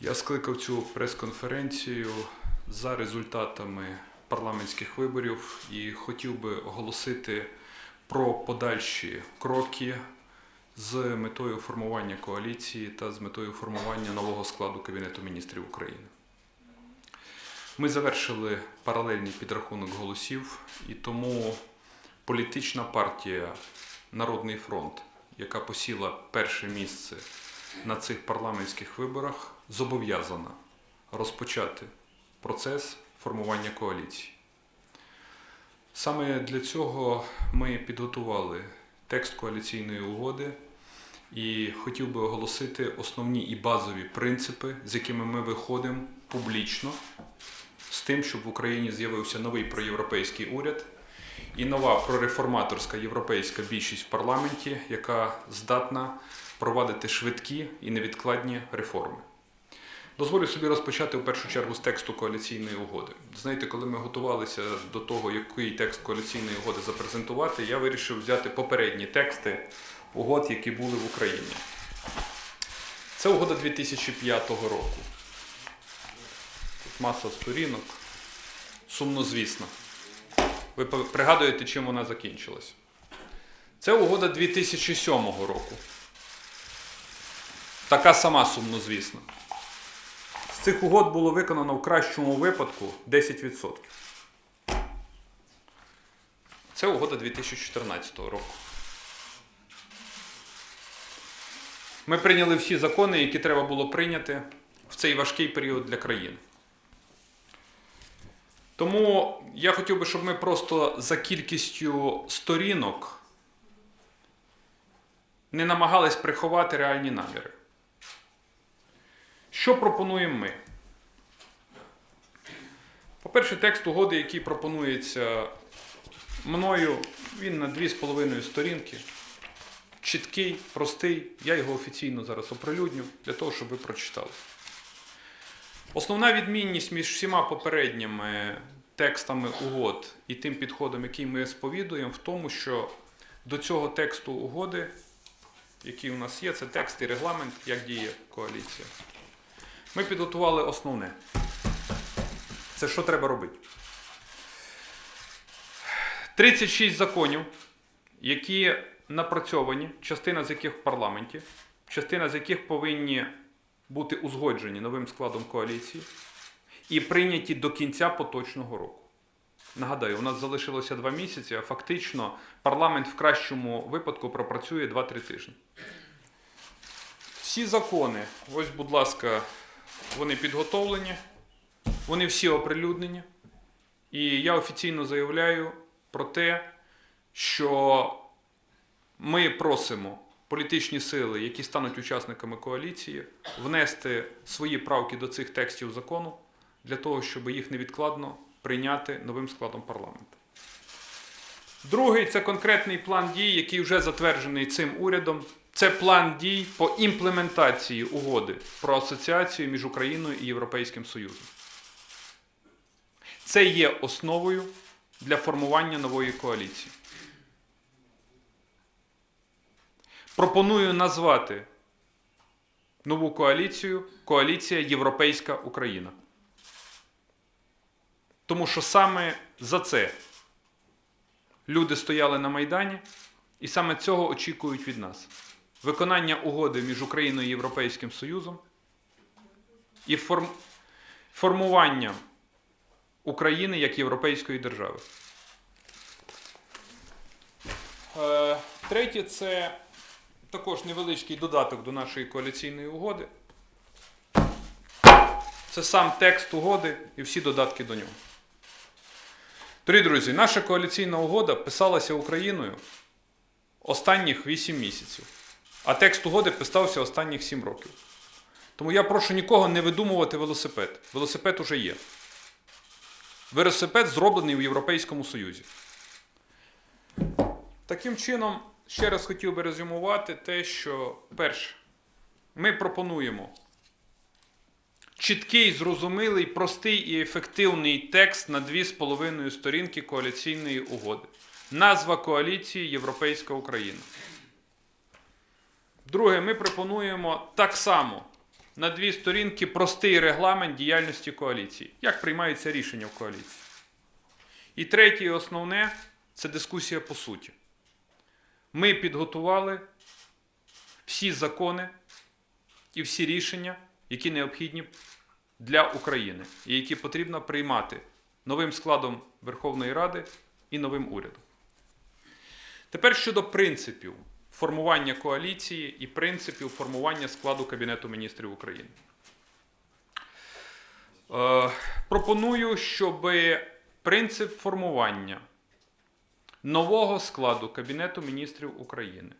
Я скликав цю прес-конференцію за результатами парламентських виборів і хотів би оголосити про подальші кроки з метою формування коаліції та з метою формування нового складу Кабінету міністрів України. Ми завершили паралельний підрахунок голосів, і тому політична партія Народний фронт, яка посіла перше місце на цих парламентських виборах, зобов'язана розпочати процес формування коаліції. Саме для цього ми підготували текст коаліційної угоди і хотів би оголосити основні і базові принципи, з якими ми виходимо публічно, з тим, щоб в Україні з'явився новий проєвропейський уряд і нова прореформаторська європейська більшість в парламенті, яка здатна провадити швидкі і невідкладні реформи. Дозволю собі розпочати в першу чергу з тексту коаліційної угоди. Знаєте, коли ми готувалися до того, який текст коаліційної угоди запрезентувати, я вирішив взяти попередні тексти угод, які були в Україні. Це угода 2005 року. Тут маса сторінок. Сумнозвісно. Ви пригадуєте, чим вона закінчилась? Це угода 2007 року. Така сама сумнозвісна. З цих угод було виконано в кращому випадку 10%. Це угода 2014 року. Ми прийняли всі закони, які треба було прийняти в цей важкий період для країни. Тому я хотів би, щоб ми просто за кількістю сторінок не намагались приховати реальні наміри. Що пропонуємо ми? По-перше, текст угоди, який пропонується мною, він на 2,5 сторінки. Чіткий, простий. Я його офіційно зараз оприлюдню для того, щоб ви прочитали. Основна відмінність між всіма попередніми текстами угод і тим підходом, який ми сповідуємо, в тому, що до цього тексту угоди, який у нас є, це текст і регламент, як діє коаліція. Ми підготували основне. Це що треба робити? 36 законів, які напрацьовані, частина з яких в парламенті, частина з яких повинні бути узгоджені новим складом коаліції і прийняті до кінця поточного року. Нагадаю, у нас залишилося два місяці, а фактично парламент в кращому випадку пропрацює 2-3 тижні. Всі закони, ось, будь ласка, вони підготовлені, вони всі оприлюднені. І я офіційно заявляю про те, що ми просимо політичні сили, які стануть учасниками коаліції, внести свої правки до цих текстів закону для того, щоб їх невідкладно прийняти новим складом парламенту. Другий це конкретний план дій, який вже затверджений цим урядом. Це план дій по імплементації угоди про асоціацію між Україною і Європейським Союзом. Це є основою для формування нової коаліції. Пропоную назвати нову коаліцію коаліція Європейська Україна. Тому що саме за це люди стояли на Майдані, і саме цього очікують від нас. Виконання угоди між Україною і Європейським Союзом і форм... формування України як європейської держави. Е, Третє це також невеличкий додаток до нашої коаліційної угоди. Це сам текст угоди і всі додатки до нього. Дорогі друзі, наша коаліційна угода писалася Україною останніх 8 місяців, а текст угоди писався останніх 7 років. Тому я прошу нікого не видумувати велосипед. Велосипед уже є. Велосипед зроблений в Європейському Союзі. Таким чином, ще раз хотів би резюмувати те, що перше, ми пропонуємо чіткий, зрозумілий, простий і ефективний текст на 2,5 сторінки коаліційної угоди. Назва коаліції Європейська Україна. Друге, ми пропонуємо так само на дві сторінки простий регламент діяльності коаліції. Як приймаються рішення в коаліції. І третє, і основне це дискусія по суті. Ми підготували всі закони і всі рішення, які необхідні для України і які потрібно приймати новим складом Верховної Ради і новим урядом. Тепер щодо принципів формування коаліції і принципів формування складу Кабінету міністрів України. Е, пропоную, щоб принцип формування нового складу Кабінету міністрів України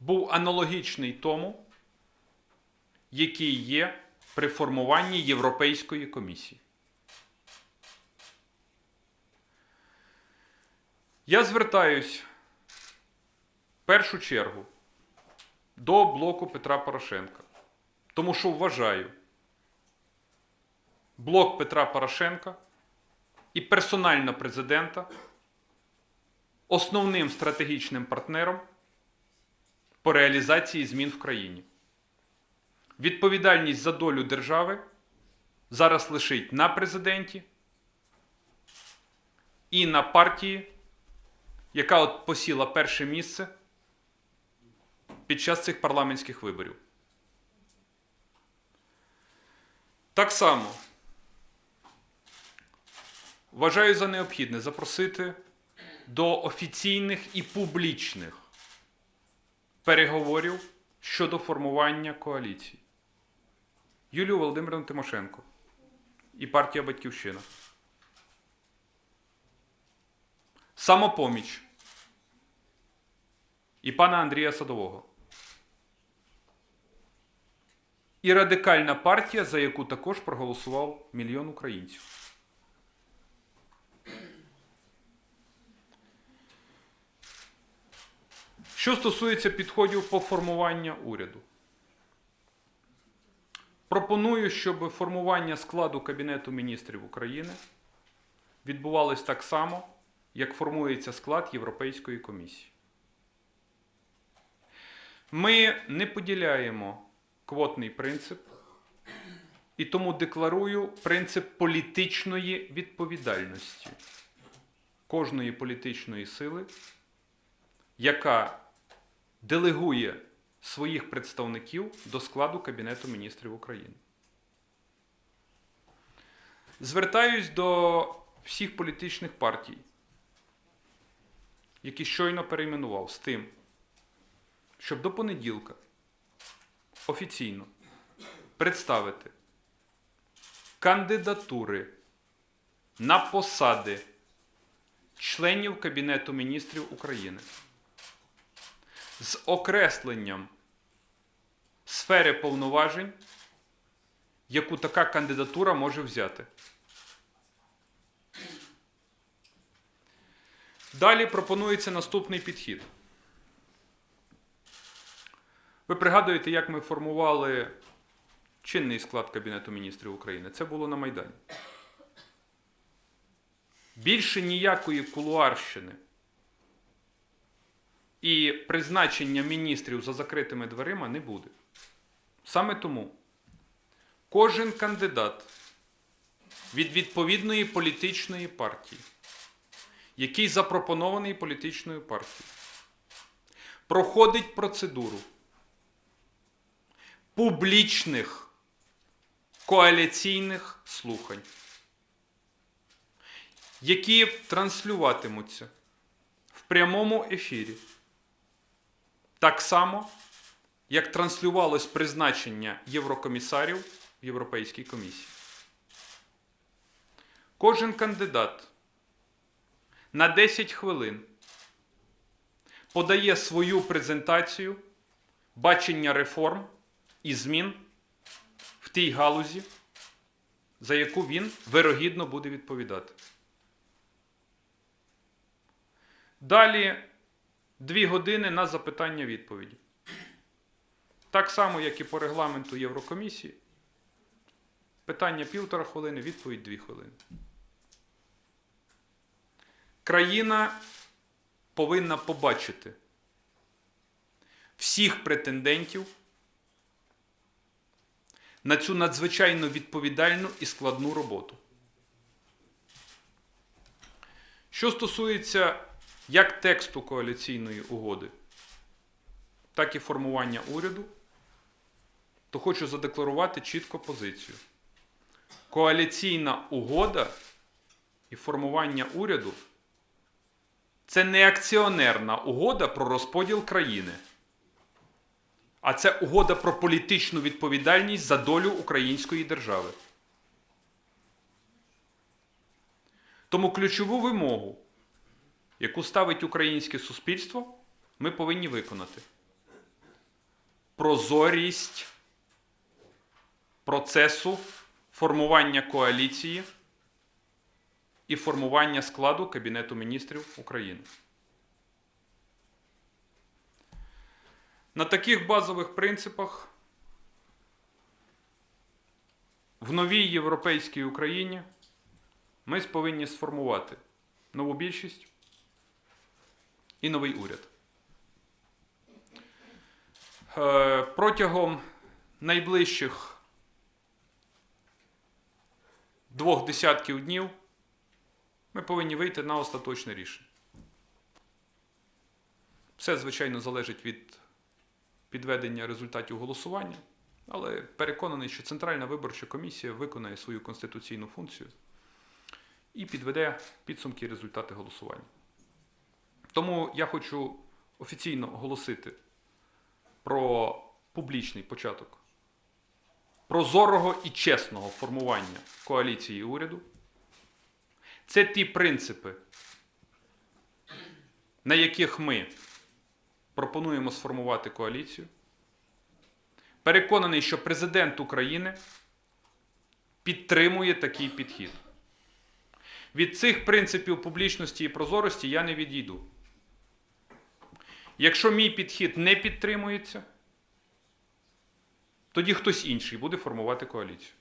був аналогічний тому, який є при формуванні Європейської комісії. Я звертаюсь першу чергу до блоку Петра Порошенка, тому що вважаю, блок Петра Порошенка і персонально президента основним стратегічним партнером по реалізації змін в країні. Відповідальність за долю держави зараз лишить на президенті і на партії, яка от посіла перше місце під час цих парламентських виборів. Так само вважаю за необхідне запросити до офіційних і публічних переговорів щодо формування коаліції. Юлію Володимирівну Тимошенко і партія Батьківщина. Самопоміч і пана Андрія Садового. І радикальна партія, за яку також проголосував мільйон українців. Що стосується підходів по формуванню уряду, пропоную, щоб формування складу Кабінету міністрів України відбувалось так само, як формується склад Європейської комісії. Ми не поділяємо квотний принцип, і тому декларую принцип політичної відповідальності кожної політичної сили, яка делегує своїх представників до складу Кабінету міністрів України. Звертаюсь до всіх політичних партій, які щойно перейменував, з тим, щоб до понеділка офіційно представити кандидатури на посади членів Кабінету міністрів України з окресленням сфери повноважень, яку така кандидатура може взяти. Далі пропонується наступний підхід. Ви пригадуєте, як ми формували чинний склад Кабінету міністрів України? Це було на Майдані. Більше ніякої кулуарщини і призначення міністрів за закритими дверима не буде. Саме тому кожен кандидат від відповідної політичної партії, який запропонований політичною партією, проходить процедуру публічних коаліційних слухань, які транслюватимуться в прямому ефірі. Так само, як транслювалось призначення єврокомісарів в Європейській комісії. Кожен кандидат на 10 хвилин подає свою презентацію бачення реформ і змін в тій галузі, за яку він вирогідно буде відповідати. Далі дві години на запитання відповіді. Так само, як і по регламенту Єврокомісії. Питання півтора хвилини, відповідь дві хвилини. Країна повинна побачити всіх претендентів на цю надзвичайно відповідальну і складну роботу. Що стосується як тексту коаліційної угоди, так і формування уряду, то хочу задекларувати чітко позицію. Коаліційна угода і формування уряду це не акціонерна угода про розподіл країни, а це угода про політичну відповідальність за долю української держави. Тому ключову вимогу, яку ставить українське суспільство, ми повинні виконати. Прозорість процесу формування коаліції і формування складу Кабінету міністрів України. На таких базових принципах в новій європейській Україні ми повинні сформувати нову більшість і новий уряд. Е, Протягом найближчих двох десятків днів ми повинні вийти на остаточне рішення. Все, звичайно, залежить від підведення результатів голосування, але переконаний, що Центральна виборча комісія виконає свою конституційну функцію і підведе підсумки результати голосування. Тому я хочу офіційно оголосити про публічний початок прозорого і чесного формування коаліції уряду. Це ті принципи, на яких ми пропонуємо сформувати коаліцію. Переконаний, що президент України підтримує такий підхід. Від цих принципів публічності і прозорості я не відійду. Якщо мій підхід не підтримується, тоді хтось інший буде формувати коаліцію.